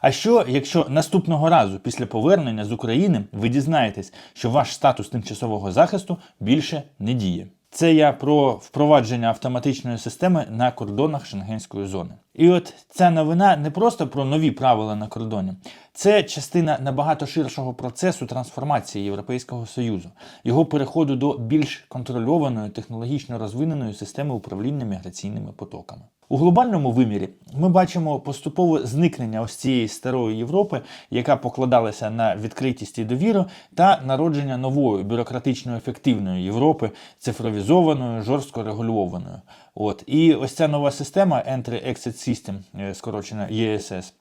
А що, якщо наступного разу після повернення з України ви дізнаєтесь, що ваш статус тимчасового захисту більше не діє? Це я про впровадження автоматичної системи на кордонах Шенгенської зони. І от ця новина не просто про нові правила на кордоні, це частина набагато ширшого процесу трансформації Європейського Союзу, його переходу до більш контрольованої, технологічно розвиненої системи управління міграційними потоками. У глобальному вимірі ми бачимо поступове зникнення ось цієї старої Європи, яка покладалася на відкритість і довіру, та народження нової бюрократично ефективної Європи, цифровізованої, жорстко регульованою. От. І ось ця нова система Entry-Exit System, е, скорочена ESS,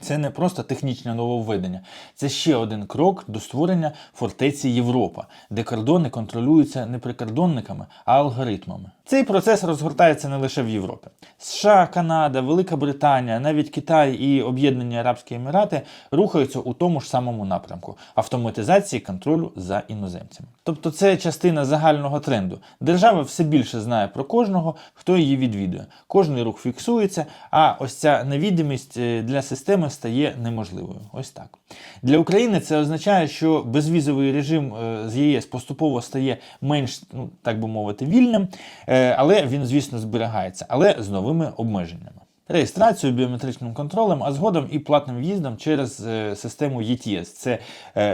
це не просто технічне нововведення, це ще один крок до створення фортеці Європа, де кордони контролюються не прикордонниками, а алгоритмами. Цей процес розгортається не лише в Європі. США, Канада, Велика Британія, навіть Китай і Об'єднані Арабські Емірати рухаються у тому ж самому напрямку автоматизації контролю за іноземцями. Тобто це частина загального тренду. Держава все більше знає про кожного, хто її відвідує. Кожний рух фіксується, а ось ця невідомість е, для системи стає неможливою. Ось так. Для України це означає, що безвізовий режим е, з ЄС поступово стає менш, ну так би мовити, вільним, е, але він, звісно, зберігається, але з новими обмеженнями. Реєстрацією, біометричним контролем, а згодом і платним в'їздом через е, систему ETS. Це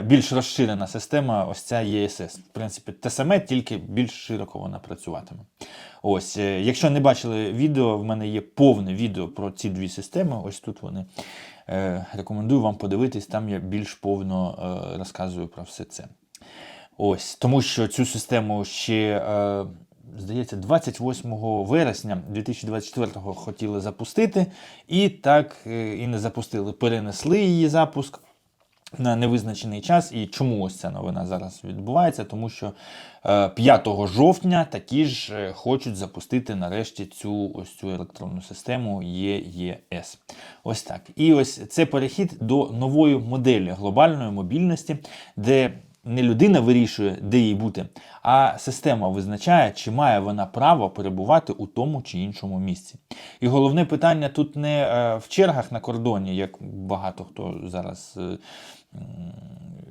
більш розширена система, ось ця ЄСС. В принципі, те саме, тільки більш широко вона працюватиме. Ось, якщо не бачили відео, в мене є повне відео про ці дві системи. Ось тут вони. Е, рекомендую вам подивитись, там я більш повно е, розказую про все це. Ось, тому що цю систему ще. Е, Здається, 28 вересня 2024-го хотіли запустити, і так і не запустили. Перенесли її запуск на невизначений час. І чому ось ця новина зараз відбувається? Тому що е, 5 жовтня такі ж е, хочуть запустити нарешті цю ось цю електронну систему ЄЄС. Ось так. І ось це перехід до нової моделі глобальної мобільності, де не людина вирішує, де їй бути, а система визначає, чи має вона право перебувати у тому чи іншому місці. І головне питання тут не е, в чергах на кордоні, як багато хто зараз е,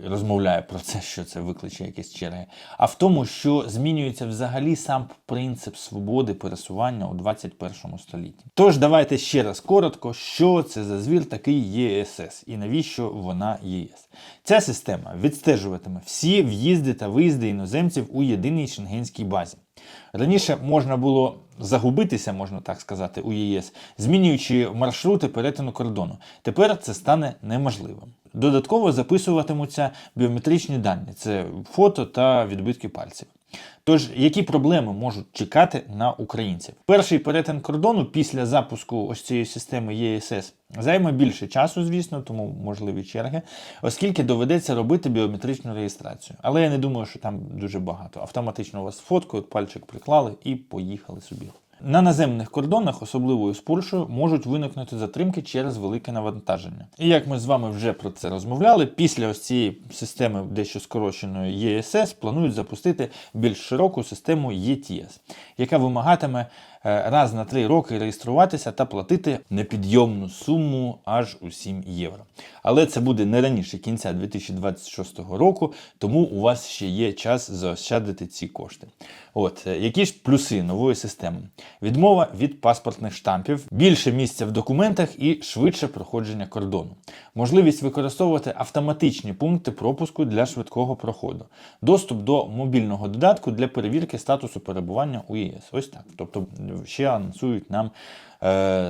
розмовляє про це, що це викличе якісь черги, а в тому, що змінюється взагалі сам принцип свободи пересування у 21 столітті. Тож давайте ще раз коротко, що це за звір такий ЄСС і навіщо вона ЄС. Ця система відстежуватиме всі в'їзди та виїзди іноземців єдиній шенгенській базі. Раніше можна було загубитися, можна так сказати, у ЄС, змінюючи маршрути перетину кордону. Тепер це стане неможливим. Додатково записуватимуться біометричні дані: це фото та відбитки пальців. Тож, які проблеми можуть чекати на українців? Перший перетин кордону після запуску ось цієї системи ЄСС займе більше часу, звісно, тому можливі черги, оскільки доведеться робити біометричну реєстрацію. Але я не думаю, що там дуже багато. Автоматично вас фоткають, пальчик приклали і поїхали собі. На наземних кордонах, особливо з Польщею, можуть виникнути затримки через велике навантаження. І як ми з вами вже про це розмовляли, після ось цієї системи дещо скороченої ЄСС планують запустити більш широку систему ЄТС, яка вимагатиме е, раз на три роки реєструватися та платити непідйомну суму аж у 7 євро. Але це буде не раніше кінця 2026 року, тому у вас ще є час заощадити ці кошти. От е, які ж плюси нової системи? Відмова від паспортних штампів, більше місця в документах і швидше проходження кордону, можливість використовувати автоматичні пункти пропуску для швидкого проходу, доступ до мобільного додатку для перевірки статусу перебування у ЄС. Ось так. Тобто ще анонсують нам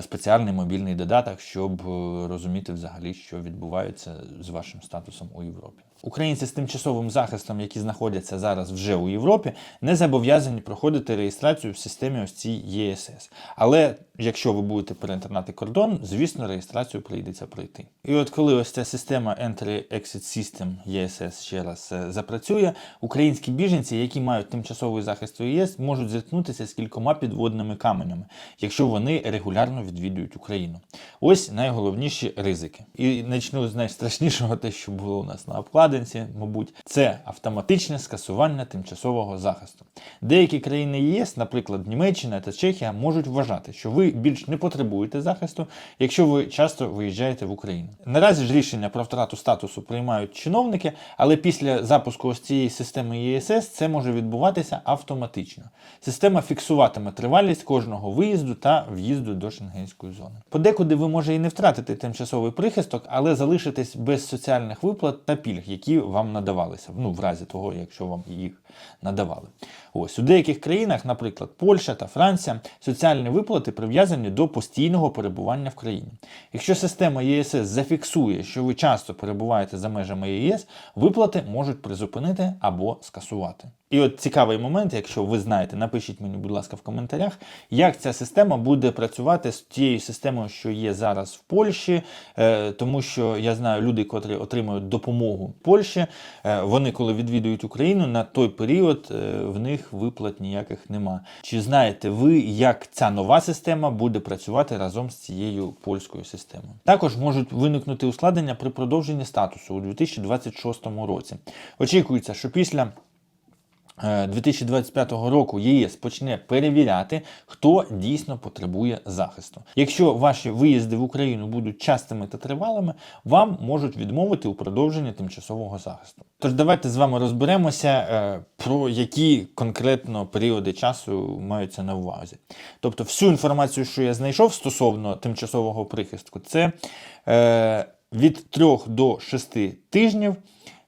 спеціальний мобільний додаток, щоб е, розуміти взагалі, що відбувається з вашим статусом у Європі. Українці з тимчасовим захистом, які знаходяться зараз вже у Європі, не зобов'язані проходити реєстрацію в системі ось цій ЄСС. Але якщо ви будете перетинати кордон, звісно, реєстрацію прийдеться пройти. І от коли ось ця система Entry-Exit System ЄСС ще раз е, запрацює, українські біженці, які мають тимчасовий захист у ЄС, можуть зіткнутися з кількома підводними каменями, якщо вони регулярно відвідують Україну. Ось найголовніші ризики. І почну з найстрашнішого, те, що було у нас на обкладинці, мабуть, це автоматичне скасування тимчасового захисту. Деякі країни ЄС, наприклад, Німеччина та Чехія, можуть вважати, що ви більш не потребуєте захисту, якщо ви часто виїжджаєте в Україну. Наразі ж рішення про втрату статусу приймають чиновники, але після запуску ось цієї системи ЄСС це може відбуватися автоматично. Система фіксуватиме тривалість кожного виїзду та в'їзду до шенгенської зони. Подекуди ви може і не втратити тимчасовий прихисток, але залишитись без соціальних виплат та пільг, які вам надавалися. Ну, в разі того, якщо вам їх надавали. Ось у деяких країнах, наприклад, Польща та Франція, соціальні виплати прив'язані до постійного перебування в країні. Якщо система ЄСС зафіксує, що ви часто перебуваєте за межами ЄС, виплати можуть призупинити або скасувати. І от цікавий момент, якщо ви знаєте, напишіть мені, будь ласка, в коментарях, як ця система буде працювати з тією системою, що є зараз в Польщі, е, тому що я знаю люди, котрі отримують допомогу в Польщі, е, вони коли відвідують Україну, на той період е, в них виплат ніяких нема. Чи знаєте ви, як ця нова система буде працювати разом з цією польською системою? Також можуть виникнути ускладнення при продовженні статусу у 2026 році. Очікується, що після 2025 року ЄС почне перевіряти, хто дійсно потребує захисту. Якщо ваші виїзди в Україну будуть частими та тривалими, вам можуть відмовити у продовженні тимчасового захисту. Тож давайте з вами розберемося, е, про які конкретно періоди часу маються на увазі. Тобто, всю інформацію, що я знайшов стосовно тимчасового прихистку, це е, від 3 до 6 тижнів.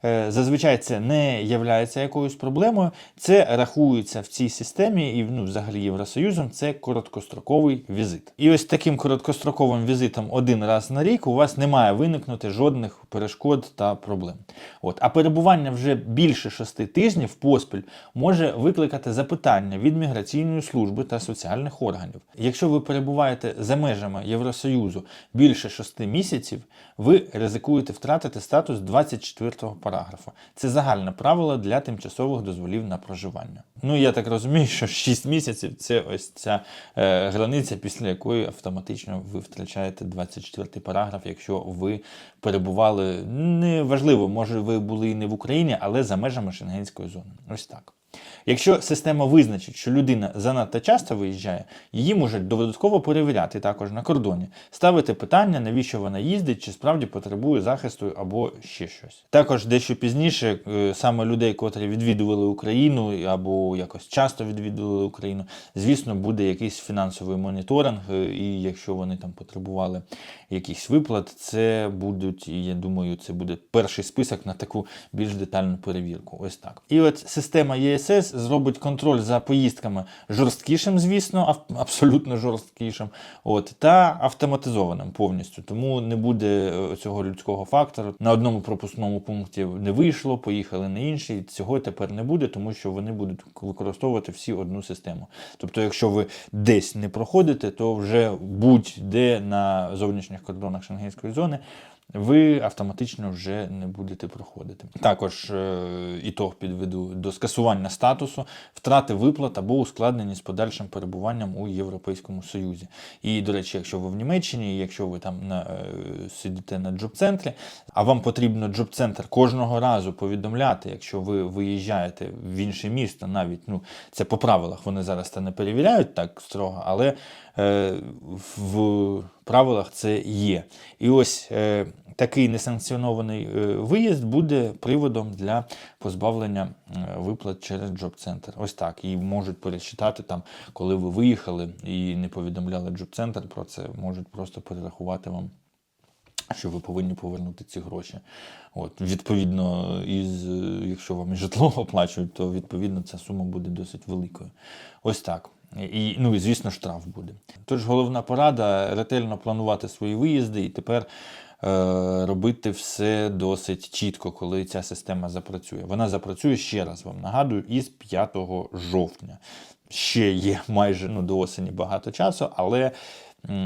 Е, Зазвичай це не є якоюсь проблемою. Це рахується в цій системі і ну, взагалі Євросоюзом. Це короткостроковий візит. І ось таким короткостроковим візитом один раз на рік у вас не має виникнути жодних перешкод та проблем. От. А перебування вже більше шести тижнів поспіль може викликати запитання від міграційної служби та соціальних органів. Якщо ви перебуваєте за межами Євросоюзу більше шести місяців, ви ризикуєте втратити статус 24 параграфу. Це загальне правило для тимчасових дозволів на проживання. Ну я так розумію, що 6 місяців це ось ця е, границя, після якої автоматично ви втрачаєте 24 параграф, якщо ви перебували неважливо, може ви були і не в Україні, але за межами шенгенської зони. Ось так. Якщо система визначить, що людина занадто часто виїжджає, її можуть додатково перевіряти також на кордоні, ставити питання, навіщо вона їздить, чи справді потребує захисту або ще щось. Також дещо пізніше е, саме людей, котрі відвідували Україну або якось часто відвідували Україну, звісно, буде якийсь фінансовий моніторинг, е, і якщо вони там потребували якихось виплат, це будуть, і я думаю, це буде перший список на таку більш детальну перевірку. Ось так. І от система ЄСС зробить контроль за поїздками жорсткішим, звісно, абсолютно жорсткішим, от, та автоматизованим повністю. Тому не буде е, цього людського фактору. На одному пропускному пункті не вийшло, поїхали на інший. Цього тепер не буде, тому що вони будуть використовувати всі одну систему. Тобто, якщо ви десь не проходите, то вже будь-де на зовнішніх кордонах Шенгенської зони ви автоматично вже не будете проходити. Також е, ітог підведу до скасування статусу, втрати виплат або ускладнені з подальшим перебуванням у Європейському Союзі. І, до речі, якщо ви в Німеччині, якщо ви там на, е, сидите на джоб-центрі, а вам потрібно джоб-центр кожного разу повідомляти, якщо ви виїжджаєте в інше місто, навіть ну це по правилах вони зараз це не перевіряють так строго, але е, в правилах це є. І ось е, такий несанкціонований е, виїзд буде приводом для позбавлення е, виплат через джоб-центр. Ось так. І можуть пересчитати там, коли ви виїхали і не повідомляли джоб-центр про це, можуть просто перерахувати вам. Що ви повинні повернути ці гроші. От, відповідно, із, е, якщо вам і житло оплачують, то відповідно ця сума буде досить великою. Ось так. І, ну і звісно, штраф буде. Тож головна порада ретельно планувати свої виїзди і тепер е, робити все досить чітко, коли ця система запрацює. Вона запрацює ще раз вам нагадую, із 5 жовтня. Ще є майже ну, до осені багато часу, але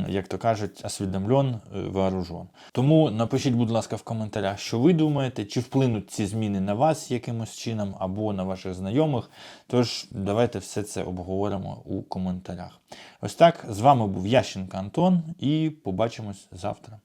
як то кажуть, освідомлен, е, вооружен. Тому напишіть, будь ласка, в коментарях, що ви думаєте, чи вплинуть ці зміни на вас якимось чином або на ваших знайомих. Тож давайте все це обговоримо у коментарях. Ось так з вами був Ященко Антон, і побачимось завтра.